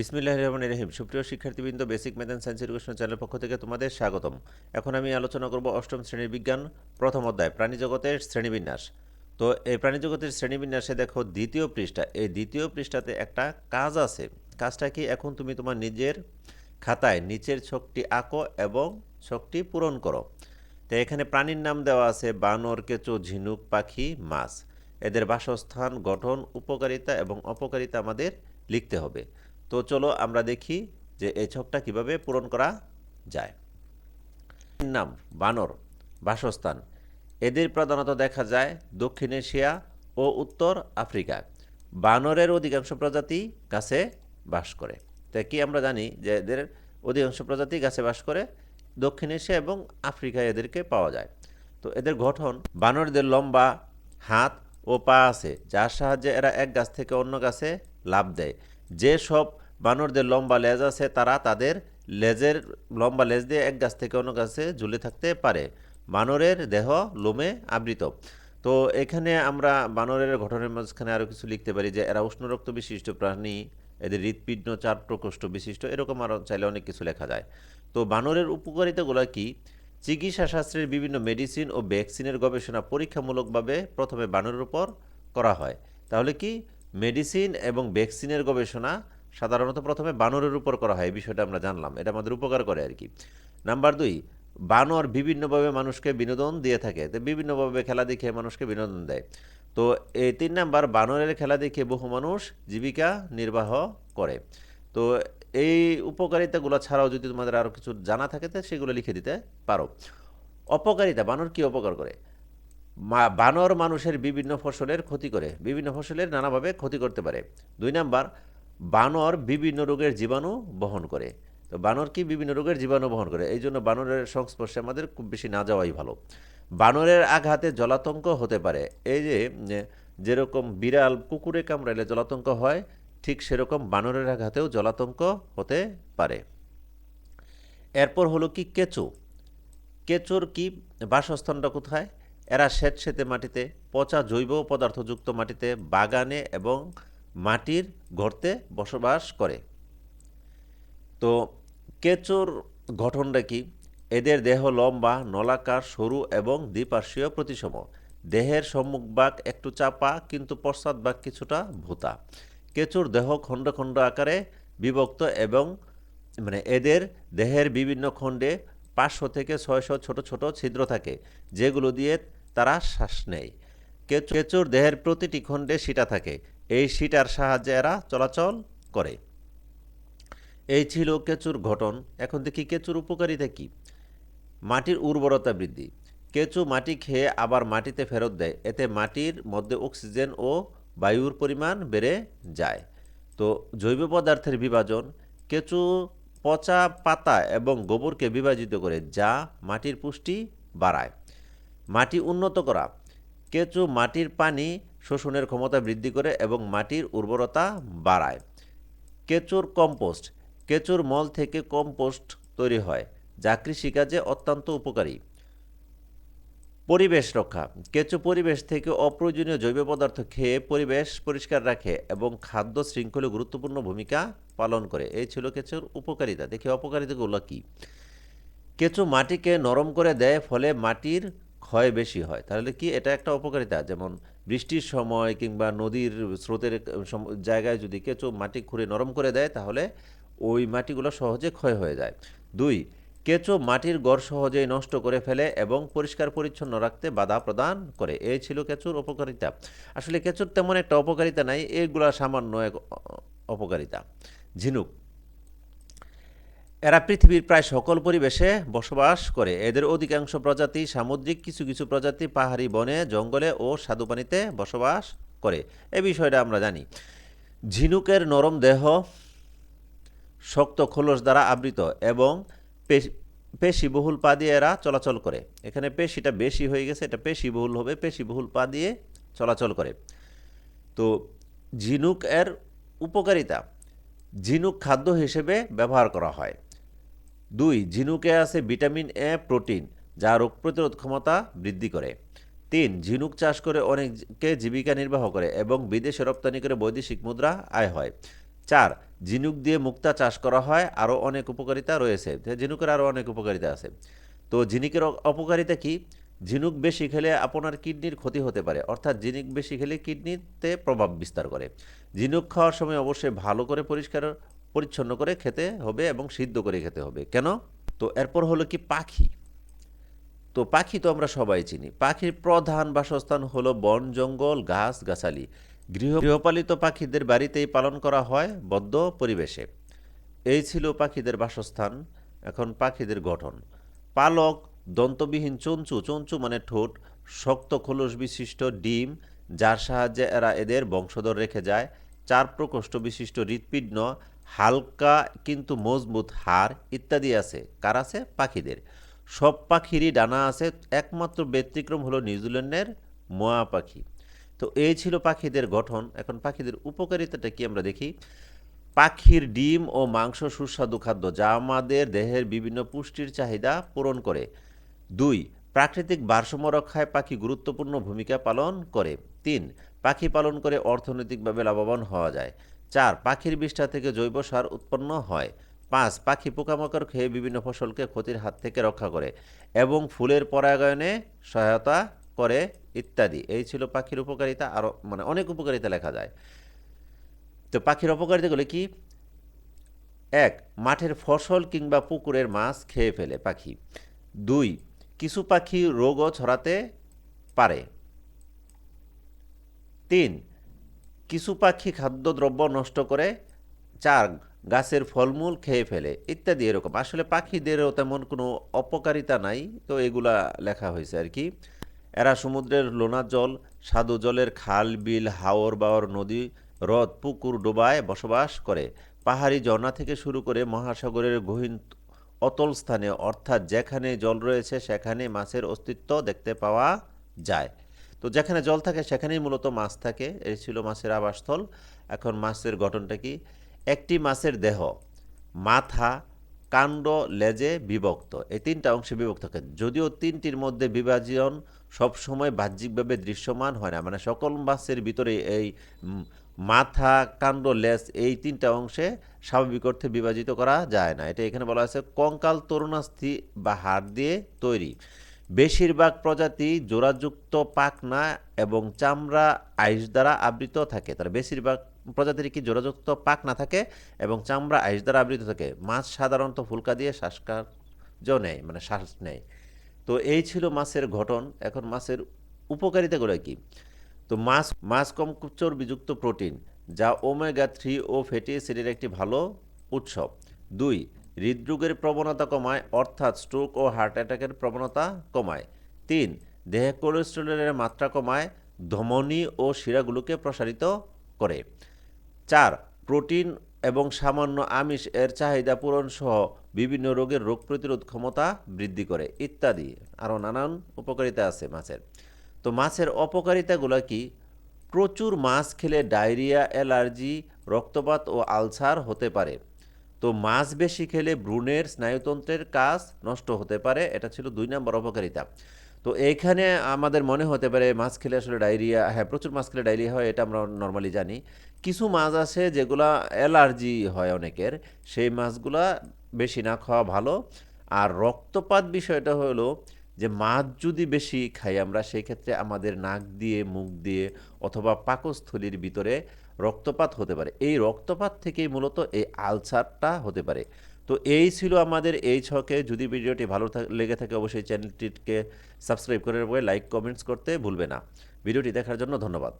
বিসমিল্লাহ রহমান রহিম। সুপ্রিয় শিক্ষার্থীবৃন্দ basic math and science education চ্যানেলের পক্ষ থেকে তোমাদের স্বাগতম। এখন আমি আলোচনা করব অষ্টম শ্রেণির বিজ্ঞান, প্রথম অধ্যায় প্রাণীজগতের শ্রেণীবিন্যাস। তো এই প্রাণীজগতের শ্রেণীবিন্যাসে দেখো দ্বিতীয় পৃষ্ঠা। এই দ্বিতীয় পৃষ্ঠাতে একটা কাজ আছে। কাজটা কি? এখন তুমি তোমার নিজের খাতায় নিচের ছকটি আঁকো এবং ছকটি পূরণ করো। তো এখানে প্রাণীর নাম দেওয়া আছে বানর, কেঁচো, ঝিনুক, পাখি, মাছ। এদের বাসস্থান, গঠন, উপকারিতা এবং অপকারিতা আমাদের লিখতে হবে। তো চলো আমরা দেখি যে এই ছকটা কীভাবে পূরণ করা যায়। নাম, বানর, বাসস্থান। এদের প্রধানত দেখা যায় দক্ষিণ এশিয়া ও উত্তর আফ্রিকা। বানরের অধিকাংশ প্রজাতি গাছে বাস করে। তাই কি আমরা জানি যে এদের অধিকাংশ প্রজাতি গাছে বাস করে? দক্ষিণ এশিয়া এবং আফ্রিকায় এদেরকে পাওয়া যায়। তো এদের গঠন, বানরদের লম্বা হাত ও পা আছে, যার সাহায্যে এরা এক গাছ থেকে অন্য গাছে লাভ দেয়। যে সব বানরদের লম্বা লেজ আছে, তারা তাদের লেজের লম্বা লেজ দিয়ে এক গাছ থেকে অন্য গাছে ঝুলে থাকতে পারে। বানরের দেহ লোমে আবৃত। তো এখানে আমরা বানরের গঠনের মাঝখানে আরও কিছু লিখতে পারি যে, এরা উষ্ণরক্ত বিশিষ্ট প্রাণী, এদের হৃৎপিণ্ড চার প্রকোষ্ঠ বিশিষ্ট, এরকম আরও চাইলে অনেক কিছু লেখা যায়। তো বানরের উপকারিতাগুলো কি? চিকিৎসা শাস্ত্রের বিভিন্ন মেডিসিন ও ভ্যাকসিনের গবেষণা পরীক্ষামূলকভাবে প্রথমে বানরের উপর করা হয়। তাহলে কি? মেডিসিন এবং ভ্যাকসিনের গবেষণা সাধারণত প্রথমে বানরের উপর করা হয়, এই বিষয়টা আমরা জানলাম। এটা আমাদের উপকার করে আর কি। নাম্বার দুই, বানর বিভিন্নভাবে মানুষকে বিনোদন দিয়ে থাকে, তো বিভিন্নভাবে খেলা দেখে মানুষকে বিনোদন দেয়। তো এই তিন নাম্বার, বানরের খেলা দেখে বহু মানুষ জীবিকা নির্বাহ করে। তো এই উপকারিতাগুলো ছাড়াও যদি তোমাদের আরও কিছু জানা থাকে তো সেগুলো লিখে দিতে পারো। অপকারিতা, বানর কি অপকার করে? বানর মানুষের বিভিন্ন ফসলের ক্ষতি করে, বিভিন্ন ফসলের নানাভাবে ক্ষতি করতে পারে। দুই নাম্বার, বানর বিভিন্ন রোগের জীবাণু বহন করে। তো বানর কি বিভিন্ন রোগের জীবাণু বহন করে? এই জন্য বানরের সংস্পর্শে আমাদের খুব বেশি না যাওয়াই ভালো। বানরের আঘাতে জলাতঙ্ক হতে পারে। এই যে যেরকম বিড়াল কুকুরে কামড়াইলে জলাতঙ্ক হয়, ঠিক সেরকম বানরের আঘাতেও জলাতঙ্ক হতে পারে। এরপর হলো কি কেঁচো? কেঁচোর কি বাসস্থানটা কোথায়? এরা স্যাঁতসেঁতে মাটিতে পচা জৈব পদার্থযুক্ত মাটিতে বাগানে এবং মাটির গর্তে বসবাস করে। তো কেঁচোর গঠনটা কি? এদের দেহ লম্বা, নলাকার, সরু এবং দ্বিপার্শ্বীয় প্রতিসম। দেহের সম্মুখভাগ একটু চাপা, কিন্তু পশ্চাৎভাগ কিছুটা ভূতা। কেঁচোর দেহ খণ্ড খণ্ড আকারে বিভক্ত এবং মানে এদের দেহের বিভিন্ন খণ্ডে পাঁচশো থেকে ছয়শো ছোট ছোট ছিদ্র থাকে, যেগুলো দিয়ে তারা শ্বাস নেয়। কেঁচো, কেঁচোর দেহের প্রতিটি খণ্ডে সিটা থাকে। এই সিটার সাহায্যে এরা চলাচল করে। এই ছিল কেঁচুর গঠন। এখন দেখি কেঁচুর উপকারিতা কি? মাটির উর্বরতা বৃদ্ধি। কেঁচু মাটি খেয়ে আবার মাটিতে ফেরত দেয়। এতে মাটির মধ্যে অক্সিজেন ও বায়ুর পরিমাণ বেড়ে যায়। তো জৈব পদার্থের বিভাজন, কেঁচু পচা পাতা এবং গোবরকে বিভাজিত করে যা মাটির পুষ্টি বাড়ায়। মাটি উন্নত করা, কেঁচু মাটির পানি শোষণের ক্ষমতা বৃদ্ধি করে এবং মাটির উর্বরতা বাড়ায়। কেঁচুর কম্পোস্ট, কেঁচুর মল থেকে কম্পোস্ট তৈরি হয়, যা কৃষিকাজে অত্যন্ত উপকারী। পরিবেশ রক্ষা, কেঁচু পরিবেশ থেকে অপ্রয়োজনীয় জৈব পদার্থ খেয়ে পরিবেশ পরিষ্কার রাখে এবং খাদ্য শৃঙ্খলে গুরুত্বপূর্ণ ভূমিকা পালন করে। এই ছিল কেঁচুর উপকারিতা। দেখি, অপকারিতাগুলো কী? কেঁচু মাটিকে নরম করে দেয়, ফলে মাটির ক্ষয় বেশি হয়। তাহলে কি এটা একটা অপকারিতা যেমন বৃষ্টির সময় কিংবা নদীর স্রোতের জায়গায় যদি কেঁচো মাটি খুঁড়ে নরম করে দেয়, তাহলে ওই মাটিগুলো সহজে ক্ষয় হয়ে যায়। দুই কেঁচো মাটির গড় সহজেই নষ্ট করে ফেলে এবং পরিষ্কার পরিচ্ছন্ন রাখতে বাধা প্রদান করে। এই ছিল কেঁচুর উপকারিতা। আসলে কেঁচুর তেমন একটা অপকারিতা নাই, এগুলা সামান্য এক অপকারিতা ঝিনুক এরা পৃথিবীর প্রায় সকল পরিবেশে বসবাস করে। এদের অধিকাংশ প্রজাতি সামুদ্রিক, কিছু কিছু প্রজাতি পাহাড়ি বনে, জঙ্গলে ও স্বাদুপানিতে বসবাস করে। এ বিষয়টা আমরা জানি। ঝিনুকের নরম দেহ শক্ত খোলস দ্বারা আবৃত এবং পেশি, পেশিবহুল পা দিয়ে এরা চলাচল করে। এখানে পেশিটা বেশি হয়ে গেছে, এটা পেশিবহুল হবে, পেশিবহুল পা দিয়ে চলাচল করে। তো ঝিনুক এর উপকারিতা। ঝিনুক খাদ্য হিসেবে ব্যবহার করা হয়। দুই, ঝিনুকে আছে ভিটামিন এ প্রোটিন, যা রোগ প্রতিরোধ ক্ষমতা বৃদ্ধি করে। তিন, ঝিনুক চাষ করে অনেকে জীবিকা নির্বাহ করে এবং বিদেশে রপ্তানি করে বৈদেশিক মুদ্রা আয় হয়। চার, ঝিনুক দিয়ে মুক্তা চাষ করা হয়, আরও অনেক উপকারিতা রয়েছে। ঝিনুকের আরও অনেক উপকারিতা আছে। তো ঝিনুকের অপকারিতা কি? ঝিনুক বেশি খেলে আপনার কিডনির ক্ষতি হতে পারে, অর্থাৎ ঝিনুক বেশি খেলে কিডনিতে প্রভাব বিস্তার করে। ঝিনুক খাওয়ার সময় অবশ্যই ভালো করে পরিষ্কার পরিচ্ছন্ন করে খেতে হবে এবং সিদ্ধ করে খেতে হবে। কেন? তো এরপর হলো কি পাখি। তো পাখি তো আমরা সবাই চিনি। পাখির প্রধান বাসস্থান হলো বন, জঙ্গল, গাছ, গাছালি। গৃহ গৃহপালিত পাখিদের বাড়িতেই পালন করা হয় বদ্ধ পরিবেশে। এই ছিল পাখিদের বাসস্থান। এখন পাখিদের গঠন। পালক, দন্তবিহীন চঞ্চু। চঞ্চু মানে ঠোঁট। শক্ত খোলস বিশিষ্ট ডিম, যার সাহায্যে এরা এদের বংশধর রেখে যায়। চার প্রকোষ্ঠ বিশিষ্ট হৃৎপিণ্ড হালকা কিন্তু মজবুত হাড় ইত্যাদি আছে। কার আছে? পাখিদের। সব পাখিরই ডানা আছে, একমাত্র ব্যতিক্রম হলো নিউজিল্যান্ডের মোয়া পাখি তো এই ছিল পাখিদের গঠন। এখন পাখিদের উপকারিতাটা কি আমরা দেখি? পাখির ডিম ও মাংস সুস্বাদু খাদ্য যা আমাদের দেহের বিভিন্ন পুষ্টির চাহিদা পূরণ করে। দুই, প্রাকৃতিক ভারসাম্য রক্ষায় পাখি গুরুত্বপূর্ণ ভূমিকা পালন করে। তিন, পাখি পালন করে অর্থনৈতিকভাবে লাভবান হওয়া যায়। চার, পাখির বিষ্ঠা থেকে জৈব সার উৎপন্ন হয়। পাঁচ, পাখি পোকামাকড় খেয়ে বিভিন্ন ফসলকে ক্ষতির হাত থেকে রক্ষা করে এবং ফুলের পরাগায়নে সহায়তা করে ইত্যাদি। এই ছিল পাখির উপকারিতা। আরও মানে অনেক উপকারিতা লেখা যায়। তো পাখির অপকারিতাগুলো কি? এক, মাঠের ফসল কিংবা পুকুরের মাছ খেয়ে ফেলে পাখি। দুই, কিছু পাখি রোগও ছড়াতে পারে। তিন কিছু পাখি খাদ্যদ্রব্য নষ্ট করে চার গাছের ফলমূল খেয়ে ফেলে, ইত্যাদি এরকম। আসলে পাখিদেরও তেমন কোনো অপকারিতা নাই, তো এগুলা লেখা হয়েছে আর কি। এরা সমুদ্রের লোনা জল স্বাদু জলের খাল, বিল, হাওর বাওর, নদী, হ্রদ, পুকুর, ডোবায় বসবাস করে। পাহাড়ি ঝর্ণা থেকে শুরু করে মহাসাগরের গহীন অতল স্থানে, অর্থাৎ যেখানে জল রয়েছে সেখানে মাছের অস্তিত্ব দেখতে পাওয়া যায়। তো যেখানে জল থাকে, সেখানেই মূলত মাছ থাকে। এই ছিল মাছের আবাসস্থল। এখন মাছের গঠনটা কি? একটি মাছের দেহ, মাথা, কাণ্ড, লেজে বিভক্ত। এই তিনটা অংশে বিভক্ত থাকে। যদিও তিনটির মধ্যে বিভাজন সবসময় বাহ্যিকভাবে দৃশ্যমান হয় না। মানে সকল মাছের ভিতরে এই মাথা, কাণ্ড, লেজ এই তিনটা অংশে স্বাভাবিক অর্থে বিভাজিত করা যায় না। এটা এখানে বলা আছে কঙ্কাল তরুণাস্থি বা হাড় দিয়ে তৈরি। বেশিরভাগ প্রজাতি জোড়াযুক্ত পাখনা এবং চামড়া আইস দ্বারা আবৃত থাকে। তার বেশিরভাগ প্রজাতির কি জোড়াযুক্ত পাখনা থাকে এবং চামড়া আইস দ্বারা আবৃত থাকে? মাছ সাধারণত ফুলকা দিয়ে শ্বাসকার্য নেয় মানে শ্বাস নেয়। তো এই ছিল মাছের গঠন। এখন মাছের উপকারিতাগুলো কি? তো মাছ মাছ কম চর্বিযুক্ত প্রোটিন, যা ওমেগা থ্রি ও ফ্যাটি অ্যাসিডের একটি ভালো উৎস। দুই হৃদরোগের প্রবণতা কমায়, অর্থাৎ স্ট্রোক ও হার্ট অ্যাটাকের প্রবণতা কমায়। তিন, দেহে কোলেস্টেরলের মাত্রা কমায়, ধমনী ও শিরাগুলোকে প্রসারিত করে। চার প্রোটিন এবং সামান্য আমিষ এর চাহিদা পূরণ সহ বিভিন্ন রোগের রোগ প্রতিরোধ ক্ষমতা বৃদ্ধি করে, ইত্যাদি। আরও নানান উপকারিতা আছে মাছের। তো মাছের অপকারিতাগুলো কি? প্রচুর মাছ খেলে ডায়রিয়া, অ্যালার্জি, রক্তপাত ও আলসার হতে পারে। তো মাছ বেশি খেলে ভ্রূণের স্নায়ুতন্ত্রের কাজ নষ্ট হতে পারে, এটা ছিল দুই নম্বর অপকারিতা। তো এইখানে আমাদের মনে হতে পারে মাছ খেলে আসলে ডায়রিয়া হ্যাঁ প্রচুর মাছ খেলে ডায়রিয়া হয়, এটা আমরা নর্মালি জানি। কিছু মাছ আছে যেগুলা অ্যালার্জি হয় অনেকের, সেই মাছগুলা বেশি না খাওয়া ভালো। আর রক্তপাত বিষয়টা হলো যে মাছ যদি বেশি খাই আমরা, সেই ক্ষেত্রে আমাদের নাক দিয়ে, মুখ দিয়ে অথবা পাকস্থলীর ভিতরে রক্তপাত হতে পারে। এই রক্তপাত থেকেই মূলত এই আলসারটা হতে পারে। তো এই ছিল আমাদের এই ছকে। যদি ভিডিওটি ভালো লেগে থাকে অবশ্যই চ্যানেলটিকে সাবস্ক্রাইব করে রাখবে, লাইক, কমেন্টস করতে ভুলবে না। ভিডিওটি দেখার জন্য ধন্যবাদ।